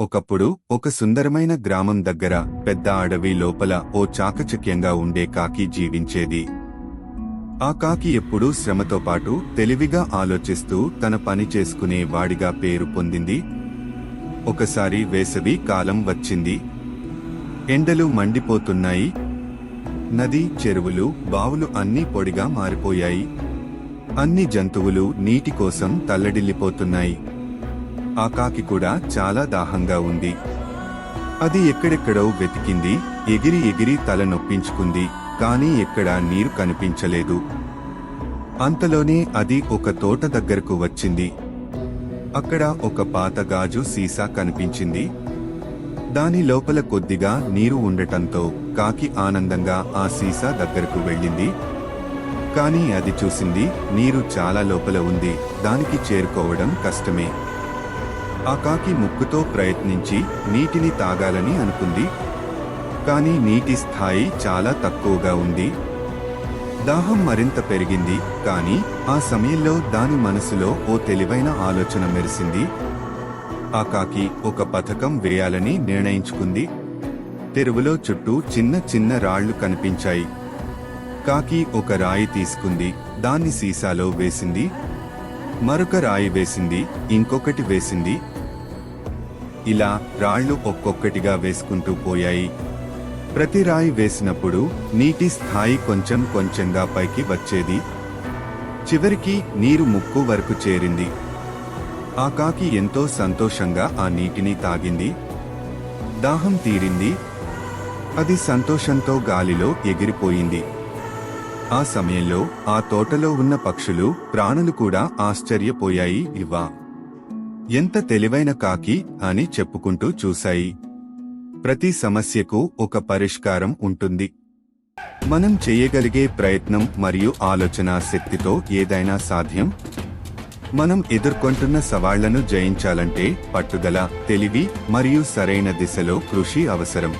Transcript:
ఒకప్పుడు ఒక సుందరమైన గ్రామం దగ్గర పెద్ద అడవి లోపల ఓ చాకచక్యంగా ఉండే కాకి జీవించేది. ఆ కాకి ఎప్పుడూ శ్రమతో పాటు తెలివిగా ఆలోచిస్తూ తన పని చేసుకునే వాడిగా పేరు పొందింది. ఒకసారి వేసవి కాలం వచ్చింది. ఎండలు మండిపోతున్నాయి. నది చెరువులు బావులు అన్నీ పొడిగా మారిపోయాయి. అన్ని జంతువులు నీటి కోసం తల్లడిల్లిపోతున్నాయి. ఆ కాకి కూడా చాలా దాహంగా ఉంది. అది ఎక్కడెక్కడో వెతికింది ఎగిరి ఎగిరి తల నొప్పించుకుంది కానీ ఎక్కడా నీరు కనిపించలేదు. అంతలోనే అది ఒక తోట దగ్గరకు వచ్చింది. అక్కడ ఒక పాత గాజు సీసా కనిపించింది. దాని లోపల కొద్దిగా నీరు ఉండటంతో కాకి ఆనందంగా ఆ సీసా దగ్గరకు వెళ్ళింది. కానీ అది చూసింది నీరు చాలా లోపల ఉంది దానికి చేరుకోవడం కష్టమే. ఆ కాకి ముక్కుతో ప్రయత్నించి నీటిని తాగాలని అనుకుంది. కానీ నీటి స్థాయి చాలా తక్కువగా ఉంది. దాహం మరింత పెరిగింది కానీ ఆ సమయంలో దాని మనసులో ఓ తెలివైన ఆలోచన మెరిసింది. ఆ కాకి ఒక పథకం వేయాలని నిర్ణయించుకుంది. తెరువులో చుట్టూ చిన్న చిన్న రాళ్ళు కనిపించాయి. కాకి ఒక రాయి తీసుకుంది దాన్ని సీసాలో వేసింది. మరొక రాయి వేసింది ఇంకొకటి వేసింది. ఇలా రాళ్ళు ఒక్కొక్కటిగా వేసుకుంటూ పోయాయి. ప్రతి రాయి వేసినప్పుడు నీటి స్థాయి కొంచెం కొంచెంగా పైకి వచ్చేది. చివరికి నీరు ముక్కు వరకు చేరింది. ఆ కాకి ఎంతో సంతోషంగా ఆ నీటిని తాగింది. దాహం తీరింది. అది సంతోషంతో గాలిలో ఎగిరిపోయింది. ఆ సమయంలో ఆ తోటలో ఉన్న పక్షులు ప్రాణులు కూడా ఆశ్చర్యపోయాయి. ఇవా ఎంత తెలివైన కాకి అని చెప్పుకుంటూ చూశాయి. ప్రతి సమస్యకు ఒక పరిష్కారం ఉంటుంది. మనం చేయగలిగే ప్రయత్నం మరియు ఆలోచన శక్తితో ఏదైనా సాధ్యం? మనం ఎదుర్కొంటున్న సవాళ్ళను జయించాలంటే పట్టుదల తెలివి మరియు సరైన దిశలో కృషి అవసరం.